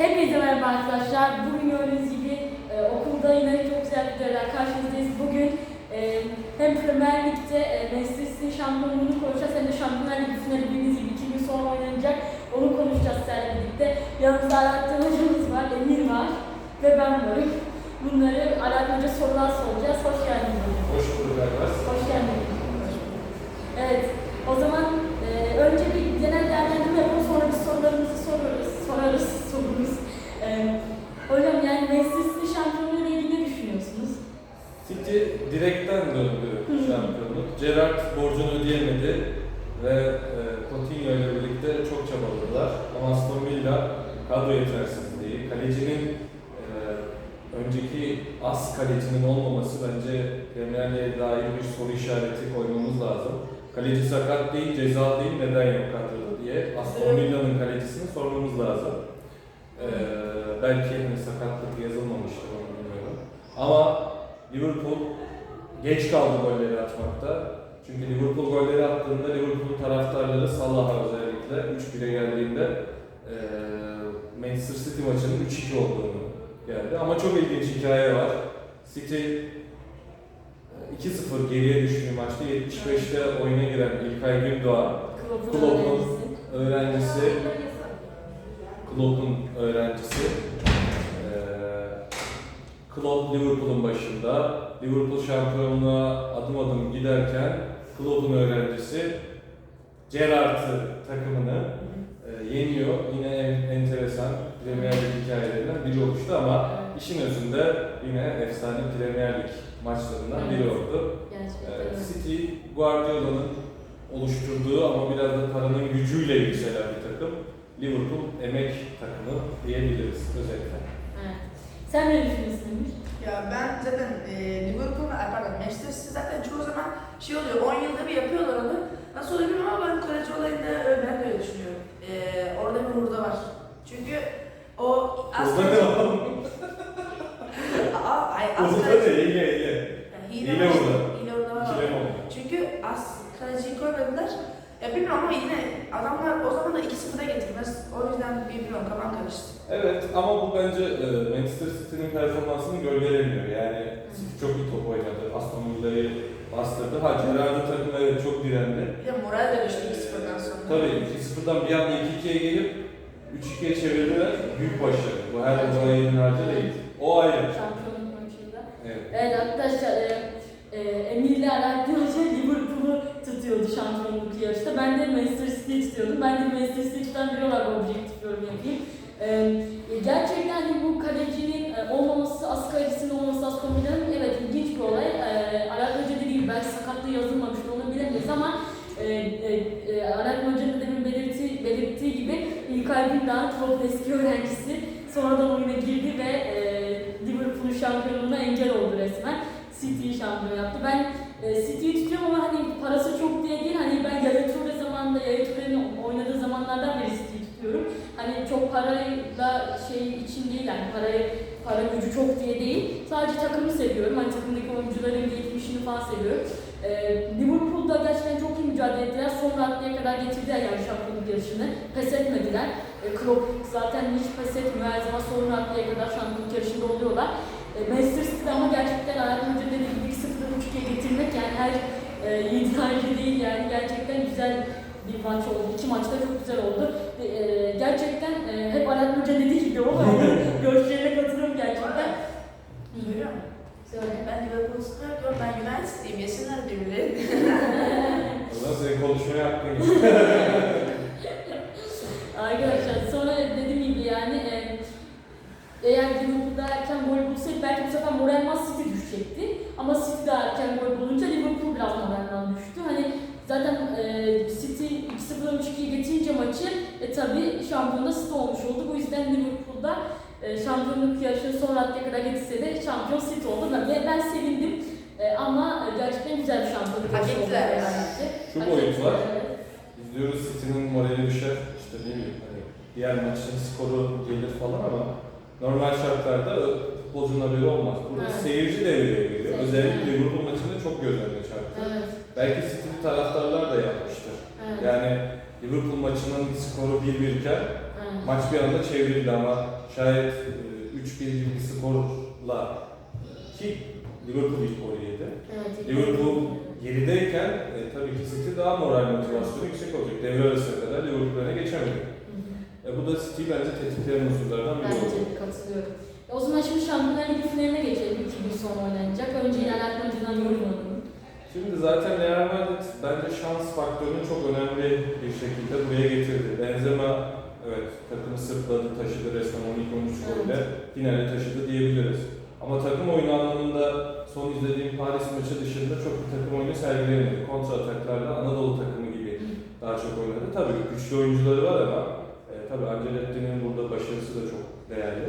Hepinize merhaba arkadaşlar. Bugün gördüğünüz gibi e, okulda yine çok güzel videolar karşınızdayız. Bugün e, hem Premier Lig'de e, Manchester City şampiyonluğunu konuşacağız hem de Şampiyonlar Ligi finali bildiğiniz gibi iki gün sonra oynanacak. Onu konuşacağız sizlerle birlikte. Yanımızda Alaaddin hocamız var, Emir var ve ben varım. Bunları Alaaddin Hoca sorular soracağız. Hoş geldin hocam. Hoş bulduk arkadaşlar. Hoş geldin. Evet, o zaman e, önce bir genel değerlendirme yapalım, sonra biz sorularımızı sorarız, sorarız, sorarız. E, hocam yani Manchester City şampiyonluğuyla ilgili ne düşünüyorsunuz? City direkten döndü Hı. şampiyonluk. Gerrard borcunu ödeyemedi ve e, Coutinho ile birlikte çok çabaladılar. Ama Aston Villa kadro yetersizliği, kalecinin e, önceki as kalecinin olmaması bence Premier Lig'e dair bir soru işareti koymamız lazım. Kaleci sakat değil, ceza değil, neden yok kadroda diye Aston Evet. Villa'nın kalecisini sormamız lazım. E, belki hani sakatlık yazılmamıştır onu bilmiyorum. Ama Liverpool geç kaldı golleri atmakta. Çünkü Liverpool golleri attığında Liverpool taraftarları Salah'a özellikle 3-1'e geldiğinde eee Manchester City maçının 3-2 olduğunu geldi. Ama çok ilginç hikaye var. City eee, 2-0 geriye düştüğü maçta 75'te oyuna giren İlkay Gündoğan, Klopp'un öğrencisi. Klopp'un öğrencisi. Eee Klopp Liverpool'un başında. Liverpool şampiyonluğa adım adım giderken Klopp'un öğrencisi Gerrard'ı takımını eee, yeniyor. Yine en enteresan Premier Lig hikayelerinden biri olmuştu ama işin özünde yine efsane Premier Lig maçlarından biri oldu. Gerçekten. Evet. City Guardiola'nın oluşturduğu ama biraz da paranın gücüyle yükselen bir takım. Liverpool emek takımı diyebiliriz özellikle. Evet. Sen ne düşünüyorsun Emir? Ya ben zaten e, Liverpool, pardon Manchester City zaten çoğu zaman şey oluyor, 10 yılda bir yapıyorlar onu. Nasıl oluyor bilmiyorum ama ben kaleci olayında ben de öyle düşünüyorum. E, orada bir hurda var. Çünkü o ne? Aa, ay, az Burada kaleci. ne? Hile hile. Hile, Hile var. hurda. Hile hurda var. İkilem oldu. Çünkü az kaleciyi koymadılar. Ya bilmiyorum ama yine adamlar o zaman da 2-0'a getirmez. O yüzden bir bilmiyorum kafam karıştı. Evet ama bu bence e, Manchester City'nin performansını gölgelemiyor. Yani City çok iyi top oynadı. Aston Villa'yı bastırdı. Ha Gerrard'ın takımı evet çok direndi. Bir de moral de düştü 2-0'dan sonra. Tabii 2-0'dan bir anda 2-2'ye gelip 3-2'ye çevirdiler. Büyük başarı. Bu her zaman yedin harca değil. O ayrı. Şampiyonluk maçında. Evet. Evet arkadaşlar, e, e, Emir ile Ben de Manchester City'yi tutuyordum. Ben de City tutan biri olarak objektif yorum yapayım. E, e, gerçekten hani bu kalecinin olmaması, as kalecisinin olmaması Aston Villa'nın evet ilginç bir olay. E, Alaaddin Hoca dediği gibi belki sakatlığı yazılmamıştır onu bilemeyiz ama e, e, e, Alaaddin Hoca'nın demin belirti, belirttiği gibi İlkay Gündoğan, Klopp'un eski öğrencisi sonradan oyuna girdi ve e, Liverpool'un şampiyonluğuna engel oldu resmen. City'yi şampiyon yaptı. Ben e, tutuyorum ama hani parası çok diye değil. Hani ben Yaya Toure zamanında, Yaya Toure'nin oynadığı zamanlardan beri City'yi tutuyorum. Hani çok parayla şey için değil yani parayı para gücü çok diye değil. Sadece takımı seviyorum. Hani takımdaki oyuncuların geçmişini falan seviyorum. E, Liverpool'da gerçekten çok iyi mücadele ettiler. Son raddeye kadar getirdiler yani şampiyonluk yarışını. Pes etmediler. E, Klopp zaten hiç pes etmiyor. Her zaman son raddeye kadar şampiyonluk yarışında oluyorlar. E, City'de ama gerçekten Alaaddin Hoca dediği gibi 2-0'dan 3-2'ye getirmek yani her e, yiğidin harcı değil yani gerçekten güzel bir maç oldu. İki maçta çok güzel oldu. Ve, e, gerçekten e, hep Alaaddin Hoca dediği gibi ama görüşlerine katılıyorum gerçekten. Görüyor musun? Söyle. Ben Liverpool tutuyorum, ben United'liyim. Yesinler birbirlerini. O zaman senin konuşmaya hakkın yok. Arkadaşlar sonra dediğim gibi yani e, eğer Liverpool'da erken gol bulsaydı belki bu sefer moralman City düşecekti. Ama City de erken gol bulunca Liverpool biraz moralman düştü. Hani zaten e, City 2-0'dan 3-2'ye getirince maçı e, tabi şampiyonda City olmuş oldu. Bu yüzden Liverpool'da e, şampiyonluk yarışını son raddeye kadar getirse de şampiyon City oldu. Ben, ben sevindim. E, ama gerçekten güzel bir şampiyonluk Hak ettiler yani. Şu Hak boyut ettiler, var. evet. İzliyoruz City'nin morali düşer. İşte ne bileyim hani diğer maçın skoru gelir falan ama normal şartlarda futbolcunun haberi olmaz. Burada Evet. seyirci devreye giriyor. Seyirci, Özellikle evet. Liverpool maçında çok göz önüne çarptı. Evet. Belki City'li taraftarlar da yapmıştır. Evet. Yani Liverpool maçının skoru 1-1 iken evet. Evet. Maç bir anda çevrildi ama şayet e, 3-1 gibi bir skorla ki Liverpool ilk golü yedi. Evet, Liverpool gerideyken e, tabii ki City daha moral motivasyonu yüksek olacak. Devre arasına kadar Liverpool öne geçemedi. E, bu da City bence tetikleyen unsurlardan biri oldu. Bence katılıyorum. E, O zaman şimdi Şampiyonlar Ligi finaline geçelim. İki gün sonra oynanacak. Önce ilerlerken önceden yorum alalım. Şimdi zaten Real Madrid bence şans faktörünü çok önemli bir şekilde buraya getirdi. Benzema evet takımı sırtladı, taşıdı resmen 12-13 golle finale taşıdı diyebiliriz. Ama takım oyunu anlamında son izlediğim Paris maçı dışında çok bir takım oyunu sergileyemedi. Kontra ataklarla Anadolu takımı gibi daha çok oynadı. Tabii güçlü oyuncuları var ama e, tabii Ancelotti'nin burada başarısı da çok değerli.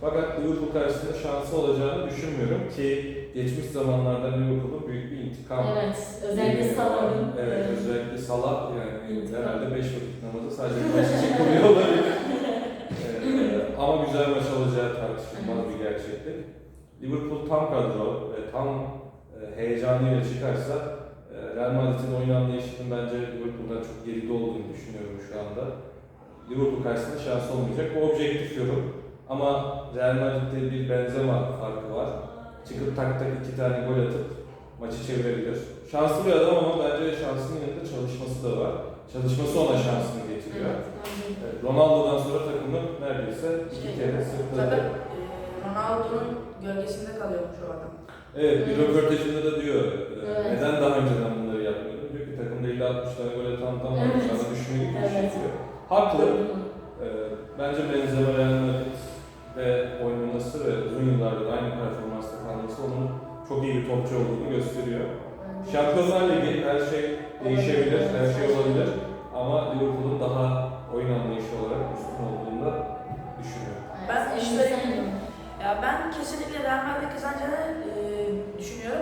Fakat Liverpool karşısında şansı olacağını düşünmüyorum ki geçmiş zamanlarda Liverpool'un büyük bir intikam Evet, özellikle Salah'ın. Evet, e, özellikle Salah yani İntikam. herhalde 5 vakit namazı sadece maç için kılıyor olabilir. Ee, ama güzel maç gerçeklik. Liverpool tam kadro ve tam e, heyecanıyla çıkarsa e, Real Madrid'in oyun anlayışının bence Liverpool'dan çok geride olduğunu düşünüyorum şu anda. Liverpool karşısında şans olmayacak. Bu objektif yorum. Ama Real Madrid'de bir Benzema farkı var. Çıkıp tak tak iki tane gol atıp maçı çevirebilir. Şanslı bir adam ama bence şansının yanında çalışması da var. Çalışması ona şansını getiriyor. Evet. Evet, Ronaldo'dan sonra takımı neredeyse iki Şey, kere sırtladı. Ronaldo'nun gölgesinde kalıyormuş o adam. Evet, bir röportajında da diyor, e, Evet. neden daha önceden bunları yapmıyordum? Diyor ki takımda 50-60 tane gol atan tam var, Evet. sana düşünmedik bir şey Evet. diyor. Haklı. Doğru. E, bence Benzema Real Madrid ve oynaması ve uzun yıllardır aynı performansta kalması onun çok iyi bir topçu olduğunu gösteriyor. Şampiyonlar Ligi her şey değişebilir, her şey olabilir. Ama Liverpool'un daha oyun anlayışı olarak üstün olduğunu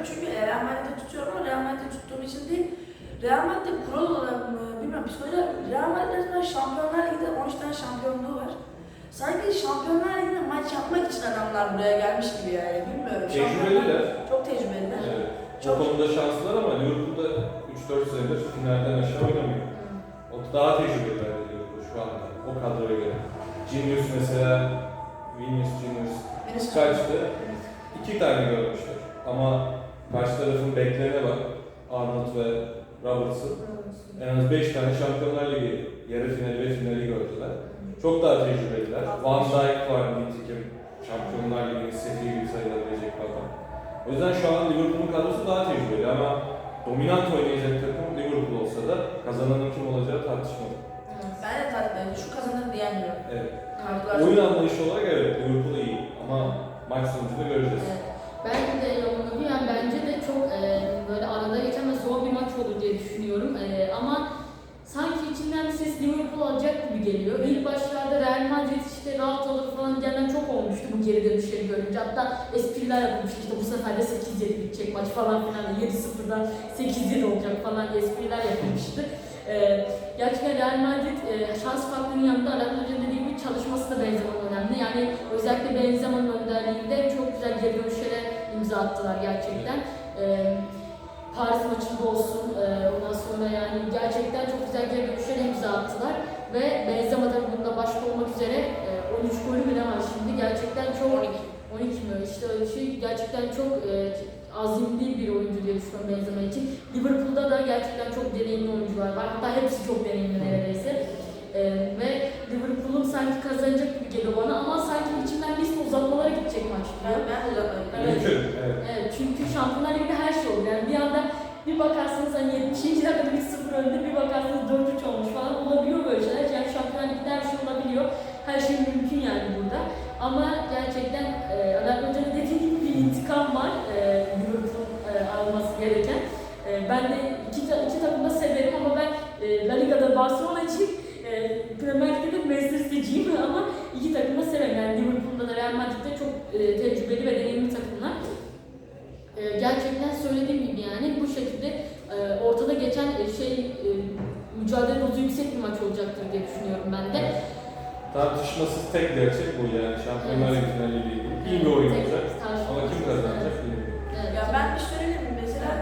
Çünkü Real Madrid'i tutuyorum ama Real Madrid'i tuttuğum için değil. Real Madrid kural olarak mı bilmiyorum psikoloji Real Madrid resmen Şampiyonlar Ligi'de 13 tane şampiyonluğu var. Sanki Şampiyonlar Ligi'nde maç yapmak için adamlar buraya gelmiş gibi yani bilmiyorum. Tecrübeliler. Çok tecrübeliler. Evet. Çok- O konuda şanslılar ama Liverpool'da 3-4 senedir finalden aşağı oynamıyor. O daha tecrübeli bence Liverpool şu anda. O kadroya göre. Genius mesela, Vinicius Genius kaçtı? İki tane görmüşler. Ama karşı tarafın beklerine bak. Arnold ve Robertson. En az 5 tane Şampiyonlar Ligi yarı finali ve finali gördüler. Çok daha tecrübeliler. Van Dijk var nitekim Şampiyonlar Ligi'nin sefiri gibi sayılabilecek bir adam. O yüzden şu an Liverpool'un kadrosu daha tecrübeli ama dominant oynayacak takım Liverpool olsa da kazananın kim olacağı tartışmalı. Ben de tatlı, şu kazanır diyemiyorum. Evet. Oyun anlayışı olarak evet Liverpool iyi ama maç sonucunu göreceğiz. Evet. Ben de yorumladım. Yani bence de çok e, böyle arada geçen ve zor bir maç olur diye düşünüyorum. E, ama sanki içinden bir ses Liverpool alacak gibi geliyor. İlk başlarda Real Madrid işte rahat alır falan diyenler çok olmuştu bu geri dönüşleri görünce. Hatta espriler yapılmıştı işte bu sefer de 8-7 bitecek maç falan filan. 7-0'dan 8-7 olacak falan espriler yapılmıştı. E, gerçekten Real Madrid e, şans faktörünün yanında Alan Hoca'nın dediği gibi çalışması da Benzema'nın önemli. Yani özellikle Benzema'nın önderliğinde çok güzel geri dönüşlere imza attılar gerçekten. Ee, Paris maçında olsun, e, ondan sonra yani gerçekten çok güzel geri dönüşlere imza attılar. Ve Benzema da bunda başta olmak üzere e, 13 golü bile var şimdi. Gerçekten çok 12, 12 mi? İşte öyle şey. Gerçekten çok e, azimli bir oyuncu diye düşünüyorum Benzema için. Liverpool'da da gerçekten çok deneyimli oyuncular var. Hatta hepsi çok deneyimli neredeyse. E, ve Liverpool'un sanki kazanacak gibi geliyor bana ama sanki içimden biz uzatmalara gidecek maç Ben, diyor. ben de uzatmadım. Evet. Evet. Evet, çünkü Şampiyonlar Ligi'nde her şey olur. Yani bir anda bir bakarsınız hani 70. dakikada 1-0 önde, bir bakarsınız 4-3 olmuş falan olabiliyor böyle şeyler. Yani Şampiyonlar Ligi'de her şey olabiliyor. Her şey mümkün yani burada. Ama gerçekten e, Adem Hoca'nın dediği gibi bir intikam var e, Liverpool e, alması gereken. E, ben de iki, iki takımı da severim ama ben e, La Liga'da Barcelona'cıyım. E, Premier Lig'de de Manchester City'ciyim ama iki takımı da severim. Yani Liverpool'da da Real Madrid'de çok e, tecrübeli ve deneyimli takımlar. E, gerçekten söylediğim gibi yani bu şekilde e, ortada geçen e, şey e, mücadele dozu yüksek bir maç olacaktır diye düşünüyorum ben de. Tartışmasız tek gerçek bu yani Şampiyonlar Ligi finaliyle ilgili. İyi bir oyun olacak ama kim kazanacak bilmiyorum. Evet. Ya ben bir söyleyeyim mi mesela?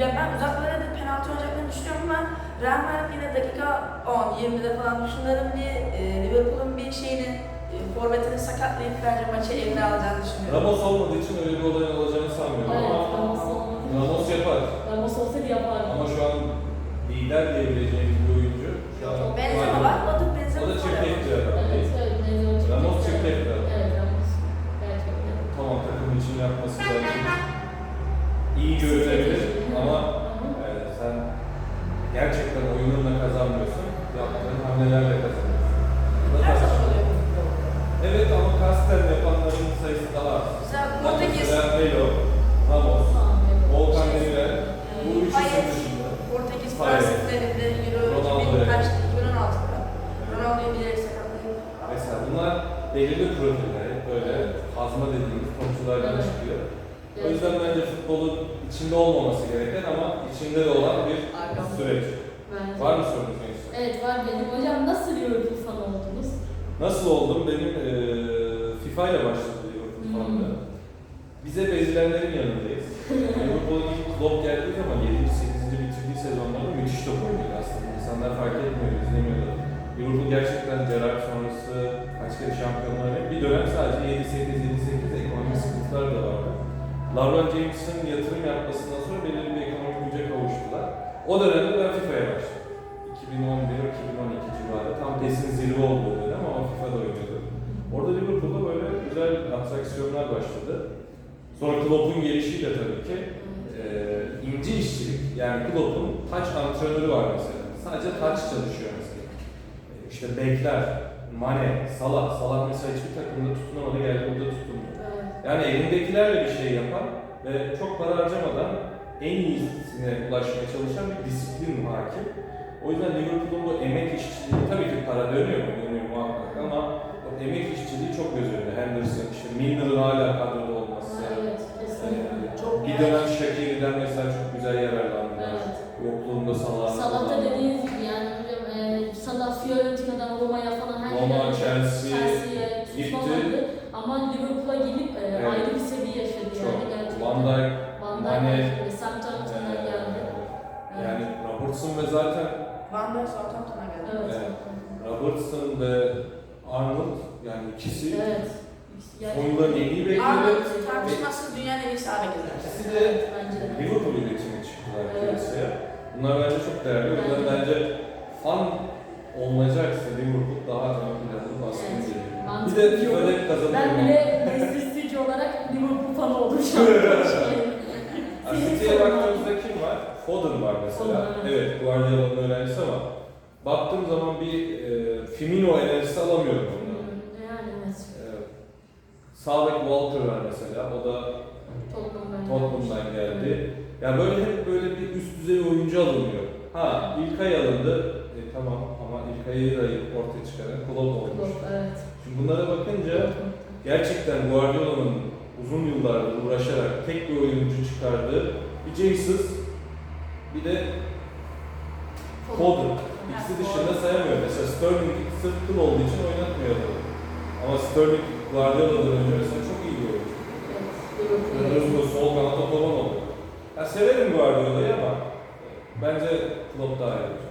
Ya ben uzaklara da penaltı oynayacaklarını düşünüyorum ama Real Madrid yine dakika 10, 20'de falan şunların bir e, Liverpool'un bir şeyini e, forvetini sakatlayıp bence maçı eline alacağını düşünüyorum. Ramos olmadığı için öyle bir olayın olacağını sanmıyorum Evet, ama Ramos olmadı. Ramos yapar. Ramos olsaydı yapardı. Ama şu an lider diyebileceğimiz bir oyuncu. Şu an Benzema var. Belirli profiller, böyle hazma dediğimiz topçulardan Evet. çıkıyor. O yüzden bence futbolun içinde olmaması gereken ama içinde de olan bir Arkam. süreç. Bence. Var mı sorunuz? Evet var benim. Hocam nasıl Liverpool fanı oldunuz? Nasıl oldum? Benim eee FIFA ile başladı Liverpool Hmm. fanlığı. Bize bezilenlerin yanındayız. Liverpool'un ilk Klopp geldiği zaman 7. 8. bitirdiği sezonlarda müthiş top oynuyordu aslında. İnsanlar fark etmiyor, izlemiyordu. Liverpool gerçekten şampiyonlar oynadı. Bir dönem sadece 7-8, 7-8 ekonomik sıkıntılar da vardı. LeBron James'in yatırım yapmasından sonra belirli bir ekonomik güce kavuştular. O dönemde ben FIFA'ya başladım. 2011-2012 civarı. Tam PES'in zirve olduğu dönem ama FIFA'da oynuyordum. Orada Liverpool'da böyle güzel atraksiyonlar başladı. Sonra Klopp'un gelişiyle tabii ki e, ince işçilik, yani Klopp'un taç antrenörü var mesela. Sadece taç çalışıyor mesela. E, işte bekler, Mane, Salah. Salah mesela hiçbir takımda tutunamadı, geldi burada tutundu. Evet. Yani elindekilerle bir şey yapan ve çok para harcamadan en iyisine ulaşmaya çalışan bir disiplin hakim. O yüzden Liverpool'un bu emek işçiliği, tabii ki para dönüyor mu? Dönüyor muhakkak ama o emek işçiliği çok göz önünde. Henderson, işte Milner'ın hala kadroda olması. Evet, kesinlikle. Ee, Çok bir dönem Shaqiri'den mesela çok güzel yararlandılar. Evet. Yokluğunda Salah'ın. Salah da dediğiniz gibi Fiorentina'dan Roma'ya falan her Roma, yere- Chelsea Chelsea'ye gitti. ama Liverpool'a gelip e, Evet. ayrı bir seviye yaşadı Çok. yani gerçekten. Van Dijk, Van Mane, Dijk, Southampton'dan geldi. Ee, yani Robertson ve zaten Van Dijk Southampton'a geldi. Evet. Evet. Robertson ve Arnold yani ikisi Evet. Yani, oyunların en iyi bekleri. Arnold tartışmasız dünyanın en iyi sağ beki zaten. İkisi de. Liverpool üretimi çıktılar Evet. piyasaya. Bunlar bence çok değerli. Bence. bence fan olmayacaksa Liverpool daha ön planda baskın Evet. geliyor. Bir de hep kazanıyor. Ben bile City olarak Liverpool fanı oldum şu an. City'ye baktığımızda kim var? Foden var mesela. Foden, evet. evet, Guardiola'nın öğrencisi ama baktığım zaman bir e, Firmino enerjisi alamıyorum ondan. Hmm, yani evet. E, sağ bek Walker var mesela. O da Tottenham'dan Tottenham'dan geldi. Yani böyle hep böyle bir üst düzey oyuncu alınıyor. Ha İlkay alındı. E, tamam İlkay'ı da ortaya çıkaran Klopp olmuş. Evet. Şimdi bunlara bakınca gerçekten Guardiola'nın uzun yıllardır uğraşarak tek bir oyuncu çıkardığı bir Jesus bir de Foden. İkisi dışında sayamıyor. Mesela Sterling sırf kıl olduğu için oynatmıyor adamı. Ama Sterling Guardiola'dan önce mesela çok iyi bir oyuncu. Evet. Hızlı sol kanata falan oldu. Ya severim Guardiola'yı ama bence Klopp daha iyi.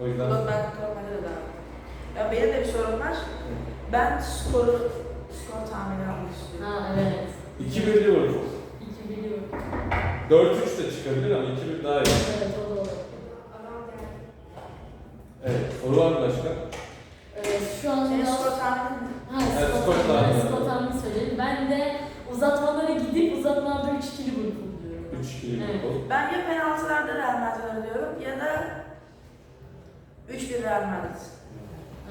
O yüzden Ulan ben normalde de daha. Ya benim de bir sorum var. Ben skoru, skor tahmini almak istiyorum. Ha evet. 2-1 Liverpool. İki biliyorum. 4-3 de çıkabilir ama 2-1 daha iyi. Evet o da olur. Evet, soru var mı başka? Evet şu an Senin biraz... skor tahminin ne? Ha, Evet, skor tahmini. Skor tahmini söyleyeyim. Ben de uzatmalara gidip uzatmalarda 3-2 Liverpool diyorum. 3-2 Liverpool. Ben ya penaltılarda Real Madrid diyorum ya da 3-1 Real Madrid.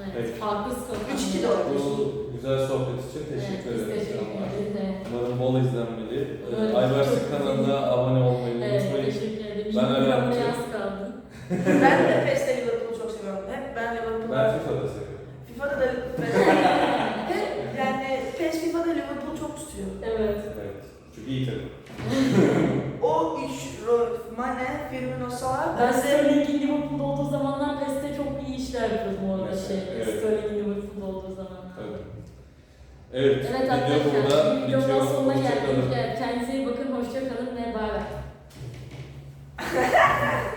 Evet, Peki. farklı skor tahmini. 3-2 de. Bu güzel sohbet için teşekkür evet, biz ederiz. teşekkür canlar. ederiz. Evet. Umarım bol izlenmeli. Evet, Ayvarsın çok kanalına abone olmayı Evet, unutmayın. teşekkür ederim. Ben Ben öyle yapacağım. yaz kaldı. ben de PES'te Liverpool'u çok seviyorum. Hep ben Liverpool'u... Ben FIFA'da seviyorum. FIFA'da da... Hep yani PES FIFA'da Liverpool çok tutuyor. Evet. Evet. Çünkü iyi takım. şey, evet. Sterling Liverpool olduğu zaman. Evet. Evet, evet video burada. Videonun sonuna geldik. Kendinize iyi bakın, hoşça kalın ve bay bay.